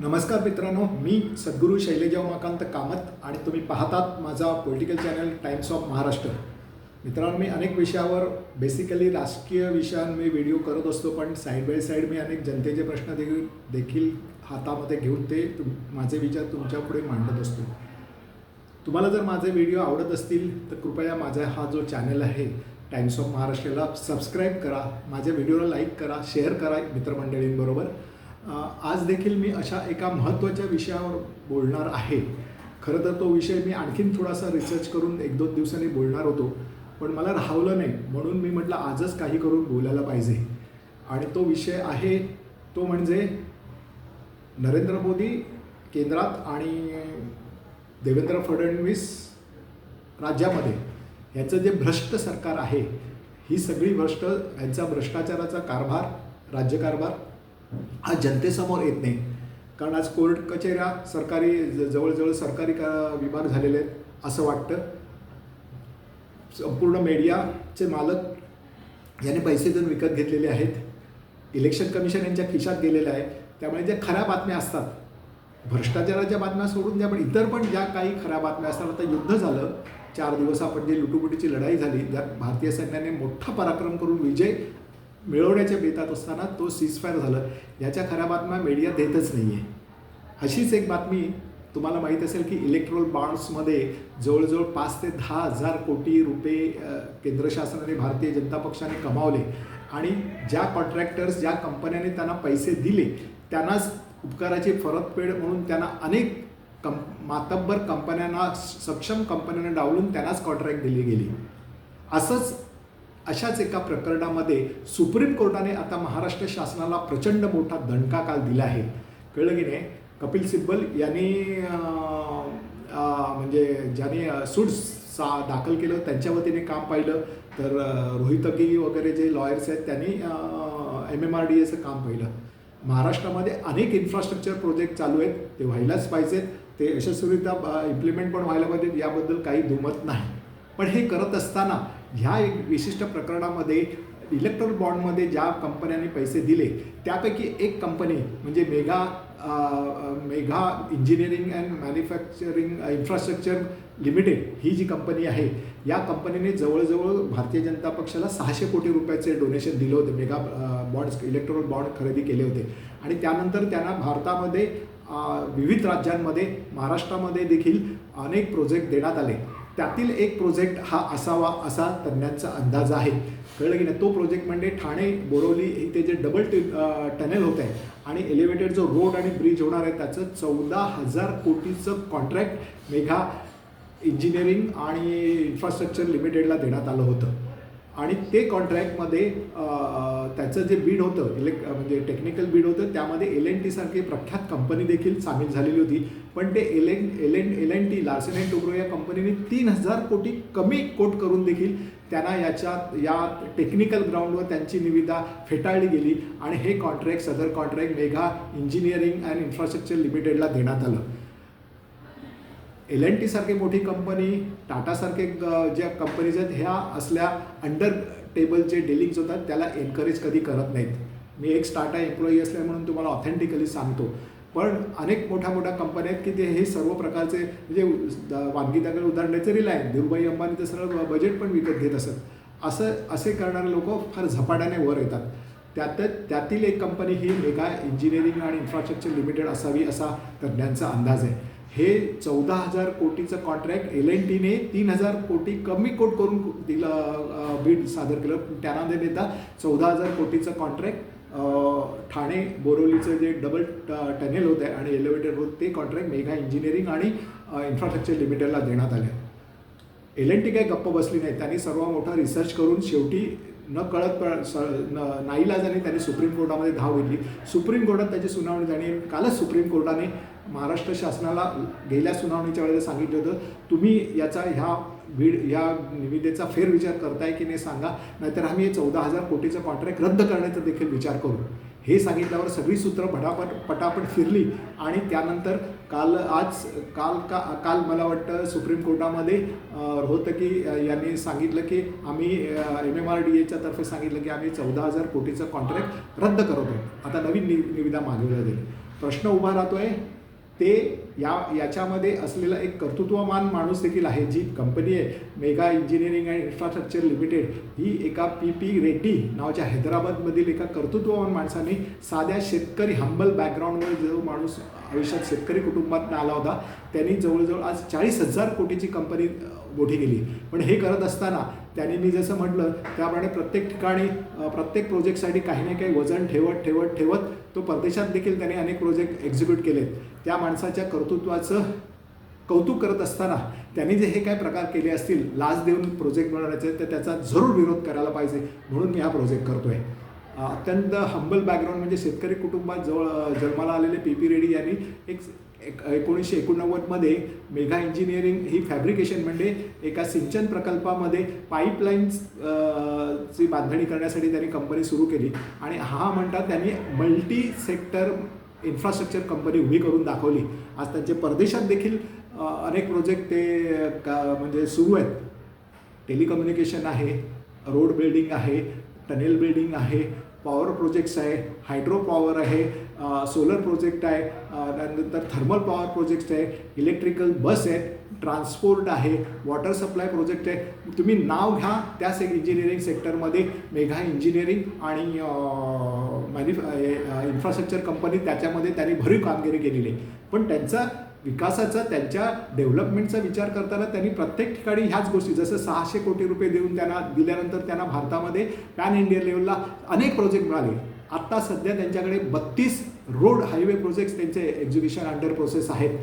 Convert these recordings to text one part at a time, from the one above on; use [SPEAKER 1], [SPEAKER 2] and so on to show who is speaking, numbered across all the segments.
[SPEAKER 1] नमस्कार मित्रांनो मी सद्गुरू शैलेजा उमाकांत कामत आणि तुम्ही पाहतात माझा political channel Times of Maharashtra मित्रांनो मी अनेक विषयावर बेसिकली राजकीय विषयांवर मी व्हिडिओ करत असतो पण साईड बाय साईड मी अनेक जनतेचे प्रश्न देखील देखील हातामध्ये घेऊन ते तुम माझे विचार तुमच्यापुढे मांडत असतो. तुम्हाला जर माझे व्हिडिओ आवडत असतील तर कृपया माझा हा जो चॅनल आहे टाइम्स ऑफ महाराष्ट्राला सबस्क्राईब करा माझ्या व्हिडिओला लाईक करा शेअर करा मित्रमंडळींबरोबर. आज देखील मी अशा एका महत्त्वाच्या विषयावर बोलणार आहे. खरं तर तो विषय मी आणखीन थोडासा रिसर्च करून एक दोन दिवसांनी बोलणार होतो. पण मला राहवलं नाही म्हणून मी म्हटलं आजच काही करून बोलायला पाहिजे. आणि तो विषय आहे तो म्हणजे नरेंद्र मोदी केंद्रात आणि देवेंद्र फडणवीस राज्यामध्ये. ह्याचं जे भ्रष्ट सरकार आहे ही सगळी भ्रष्ट यांचा भ्रष्टाचाराचा कारभार राज्यकारभार हा जनतेसमोर येत नाही. कारण आज कोर्ट कचेऱ्या सरकारी ज- जवळजवळ सरकारी का विभाग झालेले आहेत असं वाटतं. संपूर्ण मीडियाचे मालक याने पैसे देऊन विकत घेतलेले आहेत. इलेक्शन कमिशन यांच्या खिशात गेलेलं आहे. त्यामुळे ज्या खऱ्या बातम्या असतात भ्रष्टाचाराच्या बातम्या सोडून द्या पण इतर पण ज्या काही खऱ्या बातम्या असतात आता युद्ध झालं. चार दिवस आपण जे लुटुपुटीची लढाई झाली ज्यात भारतीय सैन्याने मोठा पराक्रम करून विजय मिळवण्याच्या बेतात असताना तो सीजफायर झालं. याच्या खऱ्या बातम्या मीडिया देतच नाही आहे अशीच एक बातमी तुम्हाला माहीत असेल की इलेक्ट्रॉल बॉन्ड्समध्ये जवळजवळ पाच ते दहा हजार कोटी रुपये केंद्र शासनाने भारतीय जनता पक्षाने कमावले. आणि ज्या कॉन्ट्रॅक्टर्स ज्या कंपन्याने त्यांना पैसे दिले त्यांनाच उपकाराची परतफेड म्हणून त्यांना अनेक कं मातब्बर कंपन्यांना सक्षम कंपन्यांना डावलून त्यांनाच कॉन्ट्रॅक्ट दिली गेली. असंच अशाच एका प्रकरणामध्ये सुप्रीम कोर्टाने आता महाराष्ट्र शासनाला प्रचंड मोठा दणका काल दिला आहे. कळलं की नाही? कपिल सिब्बल यांनी म्हणजे ज्यांनी सूट सा दाखल केलं त्यांच्या वतीने काम पाहिलं तर रोहितकी वगैरे जे लॉयर्स आहेत त्यांनी एम एम आर डी एचं काम पाहिलं. महाराष्ट्रामध्ये अनेक इन्फ्रास्ट्रक्चर प्रोजेक्ट चालू आहेत ते व्हायलाच पाहिजेत ते यशस्वीरित्या इम्प्लिमेंट पण व्हायला पाहिजेत याबद्दल काही दुमत नाही. पण हे करत असताना ह्या एक विशिष्ट प्रकरणामध्ये इलेक्ट्रॉल बॉन्डमध्ये ज्या कंपन्यांनी पैसे दिले त्यापैकी एक कंपनी म्हणजे mega Megha engineering and manufacturing infrastructure limited ही जी कंपनी आहे या कंपनीने जवळजवळ भारतीय जनता पक्षाला सहाशे कोटी रुपयाचे डोनेशन दिलं होतं मेगा बॉन्ड्स इलेक्ट्रॉल बॉन्ड खरेदी केले होते. आणि त्यानंतर त्यांना भारतामध्ये विविध राज्यांमध्ये महाराष्ट्रामध्ये देखील अनेक प्रोजेक्ट देण्यात आले. त्यातील एक प्रोजेक्ट हा असावा असा तज्ज्ञांचा अंदाज आहे. कळलं की नाही? तो प्रोजेक्ट म्हणजे ठाणे बोरवली इथे जे डबल टे टनेल होत आहे आणि एलिव्हेटेड जो रोड आणि ब्रिज होणार आहे त्याचं चौदा हजार कोटीचं कॉन्ट्रॅक्ट मेघा इंजिनिअरिंग आणि इन्फ्रास्ट्रक्चर लिमिटेडला देण्यात आलं होतं. आणि ते कॉन्ट्रॅक्टमध्ये त्याचं जे बीड होतं इलेक् म्हणजे टेक्निकल बीड होतं त्यामध्ये एल एन टीसारखी प्रख्यात कंपनी देखील सामील झालेली होती. पण ते L N L N L N T Larsen and Toubro या कंपनीने तीन हजार कोटी कमी कोट करून देखील त्यांना याच्या या टेक्निकल ग्राउंडवर त्यांची निविदा फेटाळली गेली. आणि हे कॉन्ट्रॅक्ट सदर contract Megha engineering and infrastructure लिमिटेडला देण्यात आलं. एल एन टी सारखी मोठी कंपनी टाटासारखे ज्या कंपनीज आहेत ह्या असल्या अंडर टेबलचे डिलिंग्स होतात त्याला एनकरेज कधी करत नाहीत. मी एक स्टार्टा एम्प्लॉई असल्या म्हणून तुम्हाला ऑथेंटिकली सांगतो. पण अनेक मोठ्या मोठ्या कंपन्या आहेत की ते हे सर्व प्रकारचे म्हणजे द- वानगी दाखल उदाहरण द्यायचं रिलायन्स धीरुभाई अंबानी तर सरळ बजेट पण विकत घेत असत. असं असे करणारे लोक फार झपाट्याने वर येतात. त्यात त्यातील एक कंपनी ही मेगा इंजिनिअरिंग आणि इन्फ्रास्ट्रक्चर लिमिटेड असावी असा तज्ज्ञांचा अंदाज आहे. हे चौदा हजार कोटीचं कॉन्ट्रॅक्ट एल एन टीने तीन हजार कोटी कमी कोट करून दिलं बीड सादर केलं. त्यामध्ये देता चौदा हजार कोटीचं कॉन्ट्रॅक्ट ठाणे बोरोलीचं जे डबल टनेल होतं आहे आणि एलिव्हेटर होत ते कॉन्ट्रॅक्ट मेघा इंजिनिअरिंग आणि इन्फ्रास्ट्रक्चर लिमिटेडला देण्यात आले. एल एन टी काही गप्प बसली नाही. त्यांनी सर्व मोठा रिसर्च करून शेवटी न कळत नाईलाजाने त्यांनी सुप्रीम कोर्टामध्ये धाव घेतली. सुप्रीम कोर्टात त्याची सुनावणी झाली. कालच सुप्रीम कोर्टाने महाराष्ट्र शासनाला गेल्या सुनावणीच्या वेळेला सांगितलं होतं तुम्ही याचा ह्या बीड या निविदेचा फेरविचार करताय की नाही सांगा नाहीतर आम्ही हे चौदा हजार कोटीचं कॉन्ट्रॅक्ट रद्द करण्याचा देखील विचार करू. हे सांगितल्यावर सगळी सूत्र पटापट पटापट फिरली आणि त्यानंतर काल आज काल का काल मला वाटतं सुप्रीम कोर्टामध्ये होतं की यांनी सांगितलं की आम्ही एम एम आर डी एच्या तर्फे सांगितलं की आम्ही चौदा हजार कोटीचं कॉन्ट्रॅक्ट रद्द करतो आता नवीन नि निविदा मागवल्या जाईल प्रश्न उभा राहतो आहे ते या याच्यामध्ये असलेला एक कर्तृत्वमान माणूस देखील आहे जी कंपनी आहे mega engineering and infrastructure limited ही एका पी पी रेड्डी नावाच्या हैदराबादमधील एका कर्तृत्ववान माणसाने साध्या शेतकरी हंबल बॅकग्राऊंडवर जो माणूस आयुष्यात शेतकरी कुटुंबात आला होता त्यांनी जवळजवळ आज चाळीस हजार कोटीची कंपनी मोठी केली. पण हे करत असताना त्यांनी मी जसं म्हटलं त्याप्रमाणे प्रत्येक ठिकाणी प्रत्येक प्रोजेक्टसाठी काही ना काही वजन ठेवत ठेवत ठेवत तो परदेशात देखील त्याने अनेक प्रोजेक्ट एक्झिक्यूट केलेत. त्या माणसाच्या कर्तृत्वाचं कौतुक करत असताना त्यांनी जे हे काय प्रकार केले असतील लाच देऊन प्रोजेक्ट बनवण्याचे तर त्याचा जरूर विरोध करायला पाहिजे म्हणून मी हा प्रोजेक्ट करतो आहे अत्यंत हंबल बॅकग्राऊंड म्हणजे शेतकरी कुटुंबात जवळ जन्माला आलेले पी पी रेड्डी यांनी एक एक एकोणीसशे एकोणनव्वदमध्ये मेगा इंजिनिअरिंग ही फॅब्रिकेशन म्हणजे एका सिंचन प्रकल्पामध्ये पाईपलाईन्स ची बांधणी करण्यासाठी त्यांनी कंपनी सुरू केली. आणि हा म्हणतात त्यांनी मल्टी सेक्टर इन्फ्रास्ट्रक्चर कंपनी उभी करून दाखवली. आज त्यांचे परदेशात देखील अनेक प्रोजेक्ट ते का म्हणजे सुरू आहेत. टेलिकम्युनिकेशन आहे रोड बिल्डिंग आहे टनेल बिल्डिंग आहे पॉवर प्रोजेक्ट्स आहे हायड्रो पॉवर आहे सोलर प्रोजेक्ट आहे. त्यानंतर थर्मल पॉवर प्रोजेक्ट आहे. इलेक्ट्रिकल बस आहे. ट्रान्सपोर्ट आहे. वॉटर सप्लाय प्रोजेक्ट आहे. तुम्ही नाव घ्या त्या से इंजिनिअरिंग सेक्टरमध्ये मेघा इंजिनिअरिंग आणि मॅन्युफ इन्फ्रास्ट्रक्चर कंपनी त्याच्यामध्ये त्यांनी भरीव कामगिरी केलेली आहे. पण त्यांचा विकासाचा त्यांच्या डेव्हलपमेंटचा विचार करताना त्यांनी प्रत्येक ठिकाणी ह्याच गोष्टी जसं सहाशे कोटी रुपये देऊन त्यांना दिल्यानंतर त्यांना भारतामध्ये पॅन इंडिया लेवलला अनेक प्रोजेक्ट मिळाले. आत्ता सध्या त्यांच्याकडे बत्तीस रोड हायवे प्रोजेक्ट्स त्यांचे एक्झिक्युशन अंडर प्रोसेस आहेत.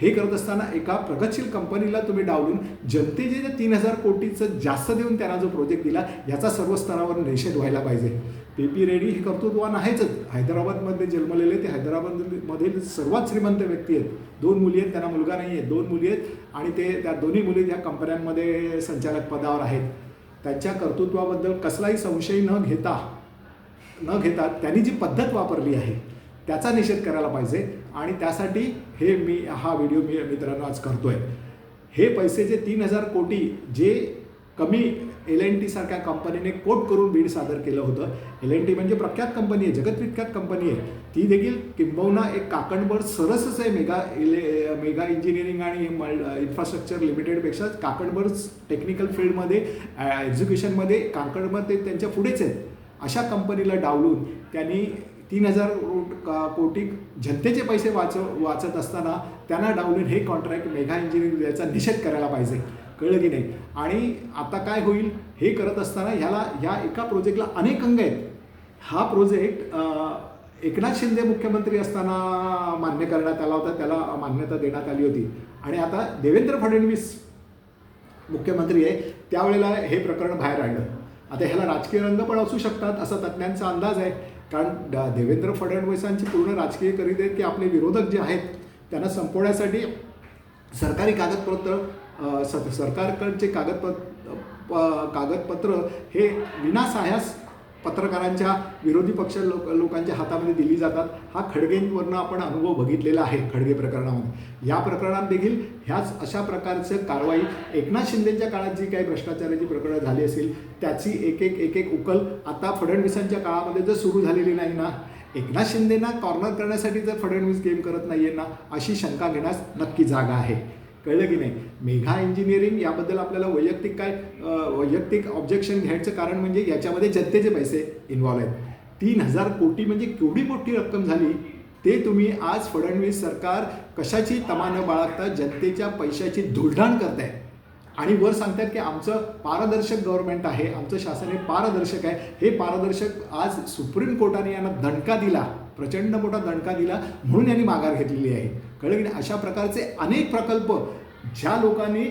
[SPEAKER 1] हे करत असताना एका प्रगतशील कंपनीला तुम्ही डावलून जनतेचे जे तीन हजार कोटीचं जास्त देऊन त्यांना जो प्रोजेक्ट दिला याचा सर्व स्तरावर निषेध व्हायला पाहिजे. पी पी रेड्डी हे कर्तृत्व आहेच. हैदराबादमध्ये जन्मलेले ते हैदराबादमधील सर्वात श्रीमंत व्यक्ती आहेत. दोन मुली आहेत त्यांना मुलगा नाही आहे दोन मुली आहेत आणि ते त्या दोन्ही मुली त्या कंपन्यांमध्ये संचालक पदावर आहेत. त्यांच्या कर्तृत्वाबद्दल कसलाही संशय न घेता न घेता त्यांनी जी पद्धत वापरली आहे त्याचा निषेध करायला पाहिजे. आणि त्यासाठी हे मी हा व्हिडिओ मी मित्रांनो आज करतोय. हे पैसे जे तीन हजार कोटी जे कमी एल एन टी सारख्या कंपनीने कोट करून बीड सादर केलं होतं. एल एन टी म्हणजे प्रख्यात कंपनी आहे जगतविख्यात कंपनी आहे. ती देखील किंबहुना एक काकणभर सरसच आहे मेगा इले मेगा इंजिनिअरिंग आणि इन्फ्रास्ट्रक्चर लिमिटेडपेक्षा काकणभर टेक्निकल फील्डमध्ये एज्युकेशनमध्ये काकणभर ते त्यांच्या पुढेच आहेत. अशा कंपनीला डावलून त्यांनी तीन हजार का कोटी जनतेचे पैसे वाच वाचत असताना त्यांना डावलून हे कॉन्ट्रॅक्ट मेघा इंजिनिअरिंग याचा निषेध करायला पाहिजे. कळलं की नाही? आणि आता काय होईल? हे करत असताना ह्याला ह्या एका प्रोजेक्टला अनेक अंग आहेत. हा प्रोजेक्ट एकनाथ शिंदे मुख्यमंत्री असताना मान्य करण्यात आला होता. त्याला मान्यता देण्यात आली होती. आणि आता देवेंद्र फडणवीस मुख्यमंत्री आहे. त्यावेळेला हे प्रकरण बाहेर आणलं. आता ह्याला राजकीय रंग पण असू शकतात असा तज्ज्ञांचा अंदाज आहे. कारण देवेंद्र फडणवीसांची पूर्ण राजकीय करीत आहेत की आपले विरोधक जे आहेत त्यांना संपवण्यासाठी सरकारी कागदपत्र स- सरकारकडचे कागदपत्र कागदपत्र हे विनासायास पत्रकारांच्या विरोधी पक्ष लोक लोकांच्या हातामध्ये दिली जातात. हा खडगेंवरनं आपण अनुभव बघितलेला आहे खडगे प्रकरणामध्ये. या प्रकरणात देखील ह्याच अशा प्रकारचं कारवाई एकनाथ शिंदेच्या काळात जी काही भ्रष्टाचाराची प्रकरणं झाली असेल त्याची एक एक एक एक उकल आता फडणवीसांच्या काळामध्ये जर सुरू झालेली नाही ना एकनाथ शिंदेना कॉर्नर करण्यासाठी जर फडणवीस गेम करत नाहीये ना अशी शंका घेण्यास नक्की जागा आहे. कळलं की नाही? मेघा इंजिनिअरिंग याबद्दल आपल्याला वैयक्तिक काय वैयक्तिक ऑब्जेक्शन घ्यायचं कारण म्हणजे याच्यामध्ये जनतेचे पैसे इन्व्हॉल्व आहेत. तीन हजार कोटी म्हणजे केवढी मोठी रक्कम झाली? ते तुम्ही आज फडणवीस सरकार कशाची तमा न बाळगता? जनतेच्या पैशाची धुळढाण करताय. आणि वर सांगतात की आमचं पारदर्शक गव्हर्नमेंट आहे आमचं शासन हे पारदर्शक आहे. हे पारदर्शक आज सुप्रीम कोर्टाने यांना दणका दिला प्रचंड मोठा दणका दिला म्हणून यांनी माघार घेतलेली आहे. कळलं. की नाही अशा प्रकारचे अनेक प्रकल्प ज्या लोकांनी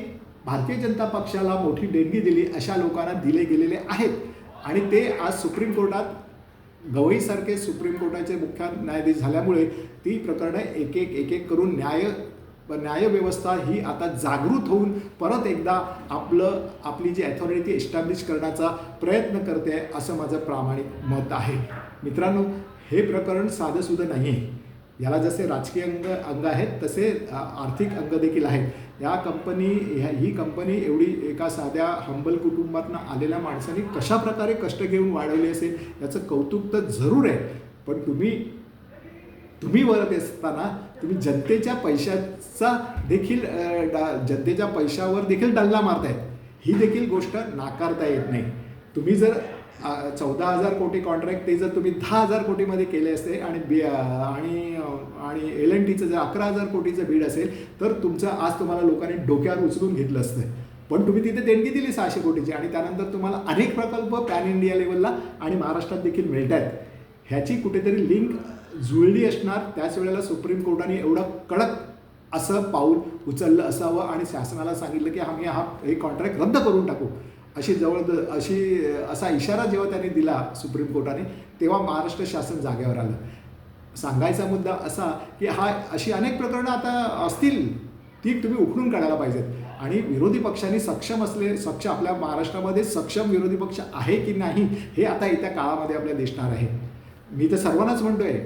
[SPEAKER 1] भारतीय जनता पक्षाला मोठी देणगी दिली अशा लोकांना दिले गेलेले आहेत. आणि ते आज सुप्रीम कोर्टात गवईसारखे सुप्रीम कोर्टाचे मुख्य न्यायाधीश झाल्यामुळे ती प्रकरणं एक एक एक एक करून न्याय न्यायव्यवस्था ही आता जागृत होऊन परत एकदा आपलं आपली जी ॲथॉरिटी एस्टॅब्लिश करण्याचा प्रयत्न करते आहे असं माझं प्रामाणिक मत आहे. मित्रांनो हे प्रकरण साधंसुद्धा नाही आहे याला जसे राजकीय अंग अंग आहेत तसे आर्थिक अंग देखील आहेत. या कंपनी ह्या ही कंपनी एवढी एका साध्या हंबल कुटुंबातनं आलेल्या माणसाने कशा प्रकारे कष्ट घेऊन वाढवली असेल याचं कौतुक तर जरूर आहे. पण तुम्ही तुम्ही वरत असताना तुम्ही जनतेच्या पैशाचा देखील डा- जनतेच्या पैशावर देखील डल्ला मारतायत. ही देखील गोष्ट नाकारता येत नाही. तुम्ही जर चौदा हजार कोटी कॉन्ट्रॅक्ट ते जर तुम्ही दहा हजार कोटीमध्ये केले असते आणि बी आणि आणि एल एन टीचं जर अकरा हजार कोटीचं बीड असेल तर तुमचं आज तुम्हाला लोकांनी डोक्यावर उचलून घेतलं असतं. पण तुम्ही तिथे देणगी दिली सहाशे कोटीची आणि त्यानंतर तुम्हाला अनेक प्रकल्प पॅन इंडिया लेवलला आणि महाराष्ट्रात देखील मिळत आहेत ह्याची कुठेतरी लिंक जुळली असणार त्याच वेळेला सुप्रीम कोर्टाने एवढं कडक असं पाऊल उचललं असावं आणि शासनाला सांगितलं की आम्ही हा हे कॉन्ट्रॅक्ट रद्द करून टाकू. अशी जवळ अशी असा इशारा जेव्हा त्यांनी दिला सुप्रीम कोर्टाने तेव्हा महाराष्ट्र शासन जागेवर आलं. सांगायचा मुद्दा असा की हा अशी अनेक प्रकरणं आता असतील ती तुम्ही उखडून काढायला पाहिजेत. आणि विरोधी पक्षांनी सक्षम असले सक्षम आपल्या महाराष्ट्रामध्ये सक्षम विरोधी पक्ष आहे की नाही हे आता येत्या काळामध्ये आपल्याला दिसणार आहे. मी तर सर्वांनाच म्हणतोय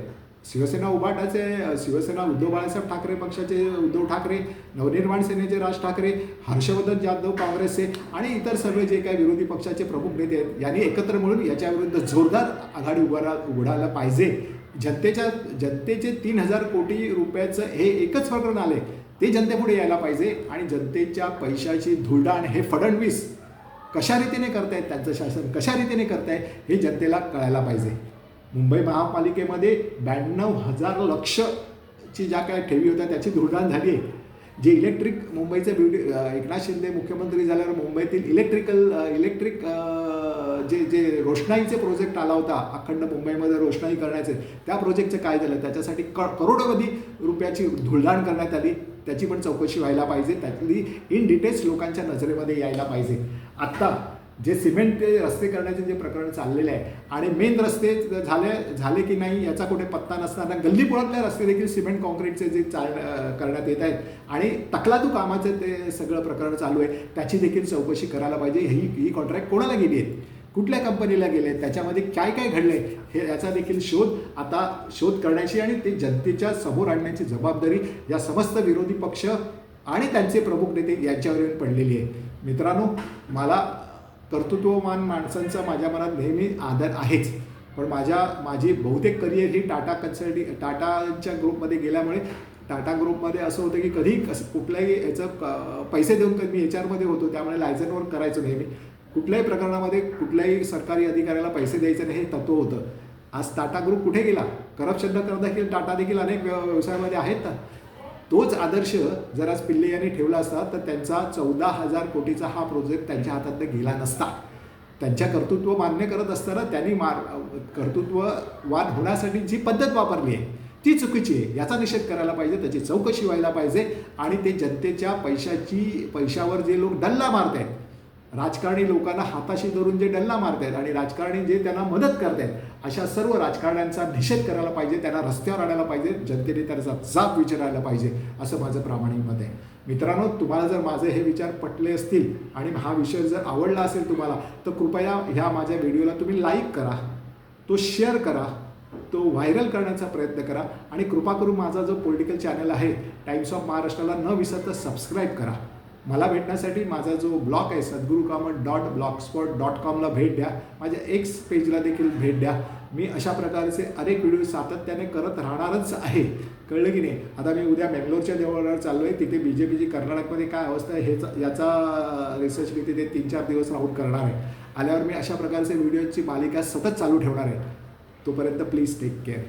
[SPEAKER 1] शिवसेना उभाटाचे शिवसेना उद्धव बाळासाहेब ठाकरे पक्षाचे उद्धव ठाकरे नवनिर्माण सेनेचे राज ठाकरे हर्षवर्धन जाधव काँग्रेसचे आणि इतर सर्व जे काही विरोधी पक्षाचे प्रमुख नेते आहेत यांनी एकत्र मिळून याच्याविरुद्ध जोरदार आघाडी उभारा उघडायला पाहिजे. जनतेच्या जनतेचे तीन हजार कोटी रुपयाचं हे एकच प्रकरण आले ते जनतेपुढे यायला पाहिजे आणि जनतेच्या पैशाची धुळदाण हे फडणवीस कशा रीतीने करतायत त्यांचं शासन कशा रीतीने करताय हे जनतेला कळायला पाहिजे. मुंबई महापालिकेमध्ये ब्याण्णव हजार लक्षची ज्या काय ठेवी होत्या त्याची धुळदाण झाली आहे. जे इलेक्ट्रिक मुंबईचे ब्युटी एकनाथ शिंदे मुख्यमंत्री झाल्यावर मुंबईतील इलेक्ट्रिकल इलेक्ट्रिक जे जे रोषणाईचे प्रोजेक्ट आला होता अखंड मुंबईमध्ये रोषणाई करण्याचे त्या प्रोजेक्टचं काय झालं? त्याच्यासाठी क करोडोवधी रुपयाची धुळधाण करण्यात आली. त्याची पण चौकशी व्हायला पाहिजे. त्यातली इन डिटेल्स लोकांच्या नजरेमध्ये यायला पाहिजे. आत्ता जे सिमेंट ते रस्ते करण्याचे जे प्रकरण चाललेले आहे आणि मेन रस्ते झाले झाले की नाही याचा कुठे पत्ता नसताना गल्लीपुळातले रस्ते देखील सिमेंट कॉन्क्रीटचे जे चाल करण्यात येत आहेत. आणि तकलादू कामाचं ते सगळं प्रकरण चालू आहे. त्याची देखील चौकशी करायला पाहिजे. ही ही कॉन्ट्रॅक्ट कोणाला गेली आहेत कुठल्या कंपनीला गेले त्याच्यामध्ये काय काय घडलंय? हे याचा देखील शोध आता शोध करण्याची आणि ते जनतेच्या समोर आणण्याची जबाबदारी या समस्त विरोधी पक्ष आणि त्यांचे प्रमुख नेते यांच्यावर येऊन पडलेली आहे. मित्रांनो मला कर्तृत्वमान माणसांचा माझ्या मनात नेहमी आदर आहेच. पण माझ्या माझी बहुतेक करिअर ही टाटा कन्सल्टी टाटाच्या ग्रुपमध्ये गेल्यामुळे टाटा ग्रुपमध्ये असं होतं की कधी कसं कुठल्याही याचं पैसे देऊन कधी मी एच आरमध्ये होतो त्यामुळे लायसनवर करायचो नेहमी. कुठल्याही प्रकरणामध्ये कुठल्याही सरकारी अधिकाऱ्याला पैसे द्यायचे नाही हे तत्व होतं. आज टाटा ग्रुप कुठे गेला? करप्शन न करता देखील टाटा देखील अनेक व्यवसायामध्ये आहेत ना? तोच आदर्श जर आज पिल्ले यांनी ठेवला असता तर त्यांचा चौदा हजार कोटीचा हा प्रोजेक्ट त्यांच्या हातातनं गेला नसता. त्यांच्या कर्तृत्व मान्य करत असताना त्यांनी मार कर्तृत्ववाद होण्यासाठी जी पद्धत वापरली आहे ती चुकीची आहे. याचा निषेध करायला पाहिजे त्याची चौकशी व्हायला पाहिजे आणि ते जनतेच्या पैशाची पैशावर जे लोक डल्ला मारत आहेत राजकारणी लोकांना हाताशी धरून जे डल्ला मारतायत आणि राजकारणी जे त्यांना मदत करतायत आहेत अशा सर्व राजकारण्यांचा निषेध करायला पाहिजे त्यांना रस्त्यावर आणायला पाहिजे जनतेने त्याचा जाब विचारायला पाहिजे असं माझं प्रामाणिक मत आहे. मित्रांनो तुम्हाला जर माझे हे विचार पटले असतील आणि हा विषय जर आवडला असेल तुम्हाला तर कृपया ह्या माझ्या व्हिडिओला तुम्ही लाईक करा तो शेअर करा तो व्हायरल करण्याचा प्रयत्न करा आणि कृपा करून माझा जो पॉलिटिकल चॅनल आहे टाइम्स ऑफ महाराष्ट्राला न विसरता सबस्क्राईब करा. मला भेटण्यासाठी माझा जो ब्लॉग आहे Sadguru Kamat dot blogspot dot कॉमला भेट द्या. माझ्या एक्स पेजला देखील भेट द्या. मी अशा प्रकारचे अनेक व्हिडिओ सातत्याने करत राहणारच आहे. कळलं की नाही? आता मी उद्या बेंगलोरच्या देवळावर चाललो आहे तिथे बी जे पीची कर्नाटकमध्ये काय अवस्था आहे हेचा याचा रिसर्च मी तिथे तीन चार दिवस राहून करणार आहे. आल्यावर मी अशा प्रकारचे व्हिडिओची मालिका सतत चालू ठेवणार आहे. तोपर्यंत प्लीज टेक केअर